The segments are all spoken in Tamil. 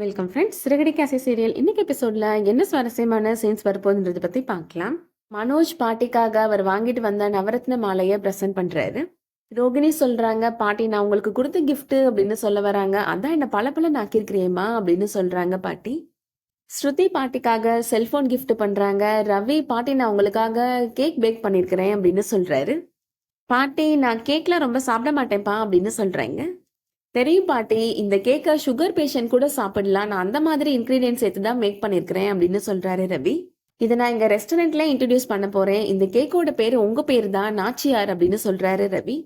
Welcome friends Siragadi Kasi serial இன்னைக்கு எபிசோட்ல என்ன சுவாரஸ்யமான சீன்ஸ் வரப்போகுதுன்றதை பத்தி பார்க்கலாம். மனோஜ் பாட்டிக்காக அவர் வாங்கிட்டு வந்த நவரத்ன மாலையை பிரசன்ட் பண்றாரு. ரோகிணி சொல்றாங்க பாட்டி நான் உங்களுக்கு கொடுத்த கிஃப்ட்டு அப்படின்னு சொல்ல வராங்க. அதான் என்ன பல பல நாக்கிருக்கிறேம்மா அப்படின்னு சொல்றாங்க பாட்டி. ஸ்ருதி பாட்டிக்காக செல்போன் கிஃப்ட் பண்றாங்க. ரவி பாட்டி நான் உங்களுக்காக கேக் பேக் பண்ணியிருக்கிறேன் அப்படின்னு சொல்றாரு. பாட்டி நான் கேக்லாம் ரொம்ப சாப்பிட மாட்டேன்ப்பா அப்படின்னு சொல்றாங்க. தெரியும் பாட்டி இந்த கேக்கை சுகர் பேஷண்ட் கூட சாப்பிடலாம். நான் அந்த மாதிரி இன்க்ரீடியன்ஸ் சேர்த்து தான் மேக் பண்ணியிருக்கிறேன் அப்படின்னு சொல்றாரு ரவி. இதை நான் எங்க ரெஸ்டாரண்ட்ல இன்ட்ரடியூஸ் பண்ண போறேன். இந்த கேக்கோட பேர் உங்க பேர் தான் நாச்சியார் அப்படின்னு சொல்றாரு ரவி.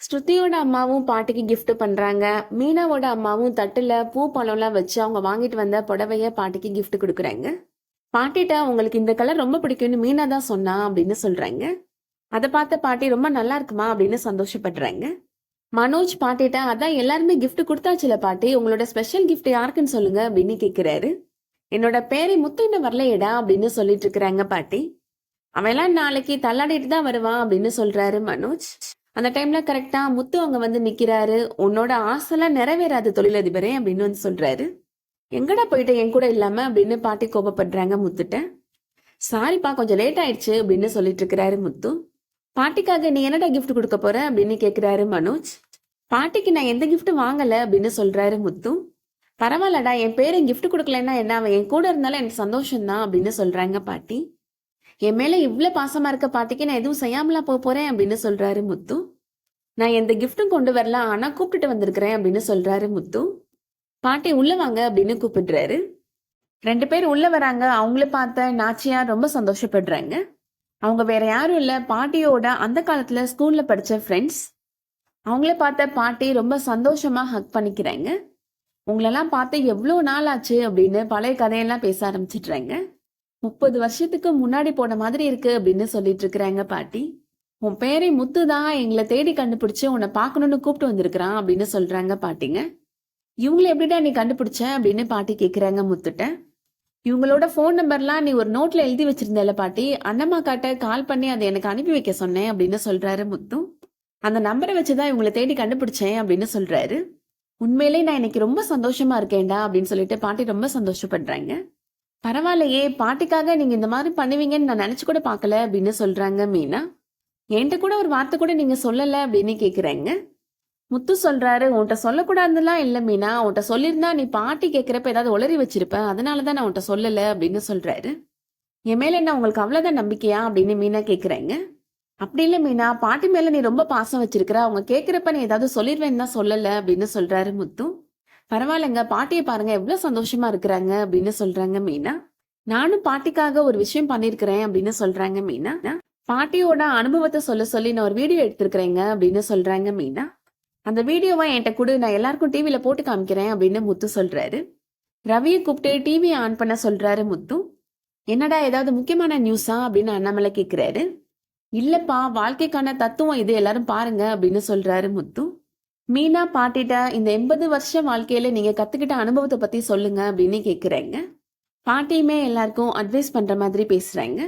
ஸ்ருதியோட அம்மாவும் பாட்டிக்கு கிஃப்ட் பண்றாங்க. மீனாவோட அம்மாவும் தட்டுல பூ பழம்லாம் வச்சு அவங்க வாங்கிட்டு வந்த புடவைய பாட்டிக்கு கிஃப்ட் கொடுக்குறாங்க. பாட்டிட்ட உங்களுக்கு இந்த கலர் ரொம்ப பிடிக்கும்னு மீனா தான் சொன்னா அப்படின்னு சொல்றாங்க. அதை பார்த்த பாட்டி ரொம்ப நல்லா இருக்குமா? அப்படின்னு சந்தோஷப்படுறாங்க. மனோஜ் பாட்டிட்ட அதான் எல்லாருமே கிஃப்ட் கொடுத்தாச்சுல பாட்டி. உங்களோட ஸ்பெஷல் கிஃப்ட் யாருக்குன்னு சொல்லுங்க அப்படின்னு கேக்குறாரு. என்னோட பேரை முத்து இன்னும் வரலையேடா அப்படின்னு சொல்லிட்டு இருக்கிறாங்க பாட்டி. அவெல்லாம் நாளைக்கு தள்ளாடிட்டு தான் வருவான் அப்படின்னு சொல்றாரு மனோஜ். அந்த டைம்ல கரெக்டா முத்து அங்க வந்து நிக்கிறாரு. உன்னோட ஆசைலாம் நிறைவேறாது தொழிலதிபரே அப்படின்னு வந்து சொல்றாரு. எங்கடா போயிட்ட என் கூட இல்லாம அப்படின்னு பாட்டி கோபப்படுறாங்க முத்துட்ட. சாரிப்பா கொஞ்சம் லேட் ஆயிடுச்சு அப்படின்னு சொல்லிட்டு இருக்கிறாரு முத்து. பாட்டிக்காக நீ என்னடா கிஃப்ட் கொடுக்க போற அப்படின்னு கேட்குறாரு மனோஜ். பாட்டிக்கு நான் எந்த கிஃப்ட்டும் வாங்கல அப்படின்னு சொல்றாரு முத்து. பரவாயில்லடா என் பேரை கிஃப்ட் கொடுக்கலன்னா என்ன? அவன் என் கூட இருந்தாலும் எனக்கு சந்தோஷம்தான் அப்படின்னு சொல்றாங்க பாட்டி. என் மேல இவ்வளவு பாசமா இருக்க பாட்டிக்கு நான் எதுவும் செய்யாமலா போக போறேன் அப்படின்னு சொல்றாரு முத்து. நான் எந்த கிஃப்ட்டும் கொண்டு வரல ஆனா கூப்பிட்டுட்டு வந்திருக்கிறேன் அப்படின்னு சொல்றாரு முத்து. பாட்டி உள்ள வாங்க அப்படின்னு கூப்பிடுறாரு. ரெண்டு பேர் உள்ள வராங்க. அவங்கள பார்த்த நாச்சியார் ரொம்ப சந்தோஷப்படுறாங்க. அவங்க வேற யாரும் இல்லை. பாட்டியோட அந்த காலத்துல ஸ்கூல்ல படிச்ச ஃப்ரெண்ட்ஸ் அவங்கள பார்த்த பாட்டி ரொம்ப சந்தோஷமா ஹக் பண்ணிக்கிறாங்க. உங்களெல்லாம் பார்த்து எவ்வளோ நாள் ஆச்சு அப்படின்னு பழைய கதையெல்லாம் பேச ஆரம்பிச்சிடுறாங்க. முப்பது வருஷத்துக்கு முன்னாடி போன மாதிரி இருக்கு அப்படின்னு சொல்லிட்டு இருக்கிறாங்க பாட்டி. உன் பேரை முத்து தான் எங்களை தேடி கண்டுபிடிச்சு உன்னை பார்க்கணும்னு கூப்பிட்டு வந்திருக்கிறான் அப்படின்னு சொல்றாங்க பாட்டிங்க. இவங்களை எப்படிடா நீ கண்டுபிடிச்ச அப்படின்னு பாட்டி கேட்குறாங்க முத்துட்ட. இவங்களோட ஃபோன் நம்பர்லாம் நீ ஒரு நோட்ல எழுதி வச்சிருந்தல பாட்டி. அண்ணம்மா காட்ட கால் பண்ணி அதை எனக்கு அனுப்பி வைக்க சொன்னேன் அப்படின்னு சொல்றாரு முத்து. அந்த நம்பரை வச்சுதான் இவங்களை தேடி கண்டுபிடிச்சேன் அப்படின்னு சொல்றாரு. உண்மையிலே நான் இன்னைக்கு ரொம்ப சந்தோஷமா இருக்கேன்டா அப்படின்னு சொல்லிட்டு பாட்டி ரொம்ப சந்தோஷப்படுறாங்க. பரவாயில்லையே பாட்டிக்காக நீங்க இந்த மாதிரி பண்ணுவீங்கன்னு நான் நினைச்சு கூட பார்க்கல அப்படின்னு சொல்றாங்க மீனா. என்கிட்ட கூட ஒரு வார்த்தை கூட நீங்க சொல்லல அப்படின்னு கேக்குறாங்க. முத்து சொல்றாரு உன்கிட்ட சொல்லக்கூடாதுலாம் இல்லை மீனா உன்கிட்ட சொல்லியிருந்தா நீ பாட்டி கேட்குறப்ப ஏதாவது உளறி வச்சிருப்ப அதனாலதான் நான் உன்கிட்ட சொல்லலை அப்படின்னு சொல்றாரு. என் மேல என்ன உங்களுக்கு அவ்வளோதான் நம்பிக்கையா? அப்படின்னு மீனா கேட்குறாங்க அப்படி இல்லை மீனா பாட்டி மேல நீ ரொம்ப பாசம் வச்சிருக்கிற அவங்க கேட்குறப்ப நீ ஏதாவது சொல்லிடுவேன்னு தான் சொல்லலை அப்படின்னு சொல்றாரு முத்து. பரவாயில்லைங்க பாட்டியை பாருங்க எவ்வளோ சந்தோஷமா இருக்கிறாங்க அப்படின்னு சொல்றாங்க மீனா. நானும் பாட்டிக்காக ஒரு விஷயம் பண்ணியிருக்கிறேன் அப்படின்னு சொல்றாங்க மீனா. பாட்டியோட அனுபவத்தை சொல்ல சொல்லி நான் ஒரு வீடியோ எடுத்திருக்கிறேங்க அப்படின்னு சொல்றாங்க மீனா. அந்த வீடியோவை என்கிட்ட கொடு நான் எல்லாருக்கும் டிவியில் போட்டு காமிக்கிறேன் அப்படின்னு முத்து சொல்கிறாரு ரவியை கூப்பிட்டு டிவியை ஆன் பண்ண சொல்கிறாரு முத்து. என்னடா ஏதாவது முக்கியமான நியூஸா அப்படின்னு அண்ணாமலை கேட்குறாரு இல்லைப்பா வாழ்க்கைக்கான தத்துவம் இது எல்லாரும் பாருங்க அப்படின்னு சொல்கிறாரு முத்து. மீனா பாட்டிட்ட இந்த எண்பது வருஷ வாழ்க்கையில நீங்கள் கற்றுக்கிட்ட அனுபவத்தை பற்றி சொல்லுங்க அப்படின்னு கேட்குறேங்க பாட்டியுமே எல்லாருக்கும் அட்வைஸ் பண்ணுற மாதிரி பேசுகிறாங்க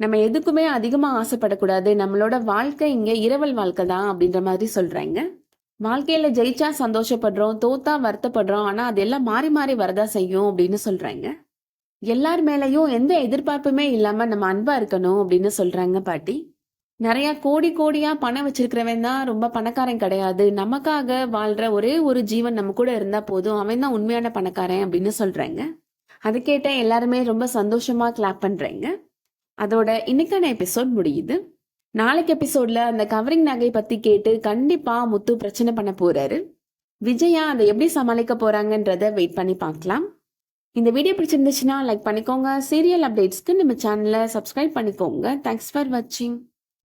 நம்ம எதுக்குமே அதிகமாக ஆசைப்படக்கூடாது நம்மளோட வாழ்க்கை இங்கே இரவல் வாழ்க்கை தான் அப்படின்ற மாதிரி சொல்கிறாங்க வாழ்க்கையில ஜெயிச்சா சந்தோஷப்படுறோம் தோத்தா வருத்தப்படுறோம் ஆனா அதெல்லாம் மாறி மாறி வரதா செய்யும் அப்படின்னு சொல்றாங்க. எல்லார் மேலேயும் எந்த எதிர்பார்ப்புமே இல்லாம நம்ம அன்பா இருக்கணும் அப்படின்னு சொல்றாங்க பாட்டி. நிறைய கோடி கோடியா பணம் வச்சிருக்கிறவன் தான் ரொம்ப பணக்காரன் கிடையாது. நமக்காக வாழ்ற ஒரே ஒரு ஜீவன் நம்ம கூட இருந்தா போதும். அவன் தான் உண்மையான பணக்காரன் அப்படின்னு சொல்றாங்க. அது கேட்ட எல்லாருமே ரொம்ப சந்தோஷமா கிளாப் பண்றாங்க. அதோட இன்னைக்கான எபிசோட் முடியுது. நாளைக்கு எபிசோட்ல அந்த கவரிங் நகை பத்தி கேட்டு கண்டிப்பா முத்து பிரச்சனை பண்ண போறாரு. விஜயா அதை எப்படி சமாளிக்க போறாங்கன்றத வெயிட் பண்ணி பார்க்கலாம். இந்த வீடியோ பிடிச்சிருந்துச்சுன்னா லைக் பண்ணிக்கோங்க. சீரியல் அப்டேட்ஸ்க்கு நம்ம சேனலை சப்ஸ்கிரைப் பண்ணிக்கோங்க. தேங்க்ஸ் ஃபார் வாட்சிங்